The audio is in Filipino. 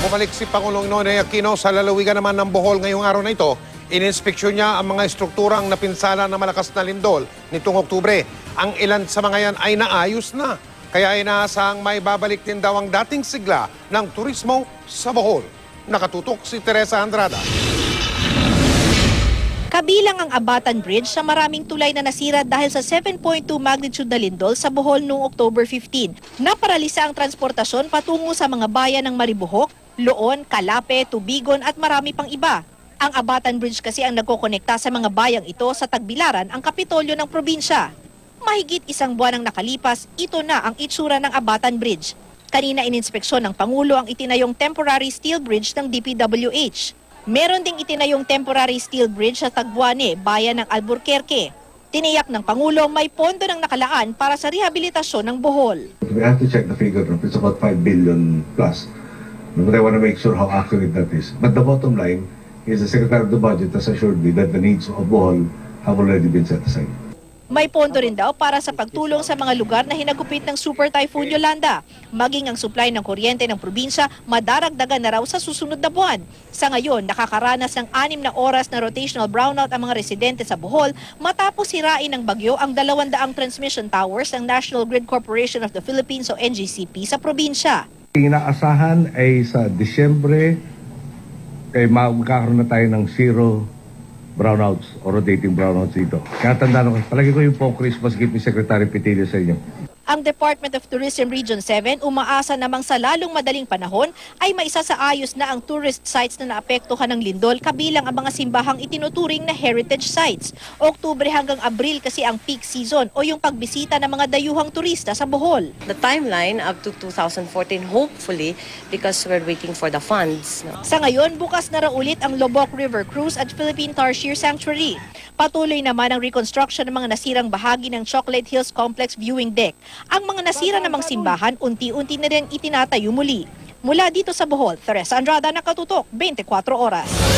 Bumalik si Pangulong Nonoy Aquino sa lalawigan naman ng Bohol ngayong araw na ito. Ininspeksyon niya ang mga estrukturang napinsala ng malakas na lindol nitong Oktubre. Ang ilan sa mga yan ay naayos na. Kaya inaasahang may babalik din daw ang dating sigla ng turismo sa Bohol. Nakatutok si Teresa Andrada. Kabilang ang Abatan Bridge sa maraming tulay na nasira dahil sa 7.2 magnitude na lindol sa Bohol noong October 15. Naparalisa ang transportasyon patungo sa mga bayan ng Maribohok, Loon, Calape, Tubigon at marami pang iba. Ang Abatan Bridge kasi ang nagkokonekta sa mga bayang ito sa Tagbilaran, ang kapitolyo ng probinsya. Mahigit isang buwan ang nakalipas, ito na ang itsura ng Abatan Bridge. Kanina ininspeksyon ng Pangulo ang itinayong temporary steel bridge ng DPWH. Meron ding itinayong temporary steel bridge sa Tagbuane, bayan ng Alburquerque. Tiniyak ng Pangulo may pondo ng nakalaan para sa rehabilitasyon ng Bohol. We have to check the figure. It's about 5 billion plus. But I want to make sure how accurate that is. But the bottom line is the Secretary of the Budget has assured me that the needs of Bohol have already been set aside. May pondo rin daw para sa pagtulong sa mga lugar na hinagupit ng Super Typhoon Yolanda. Maging ang supply ng kuryente ng probinsya, madaragdagan na raw sa susunod na buwan. Sa ngayon, nakakaranas ng anim na oras na rotational brownout ang mga residente sa Bohol matapos sirain ng bagyo ang dalawandaang transmission towers ng National Grid Corporation of the Philippines o NGCP sa probinsya. Inaasahan ay sa Disyembre ay magkakaroon na tayo ng zero brownouts o rotating brownouts dito. Kaya tandaan ko, palagi ko yung pong Christmas gift ni Secretary Petilio sa inyo. Ang Department of Tourism Region 7 umaasa namang sa lalong madaling panahon ay maisa sa ayos na ang tourist sites na naapektuhan ng lindol kabilang ang mga simbahang itinuturing na heritage sites. Oktubre hanggang Abril kasi ang peak season o yung pagbisita ng mga dayuhang turista sa Bohol. the timeline up to 2014 hopefully because we're waiting for the funds no? Sa ngayon, bukas na raw ulit ang Lobok River Cruise at Philippine Tarsier Sanctuary. Patuloy naman ang reconstruction ng mga nasirang bahagi ng Chocolate Hills Complex viewing deck. Ang mga nasira namang simbahan, unti-unti na rin itinatayo muli. Mula dito sa Bohol, Teresa Andrada, Nakatutok, 24 Oras.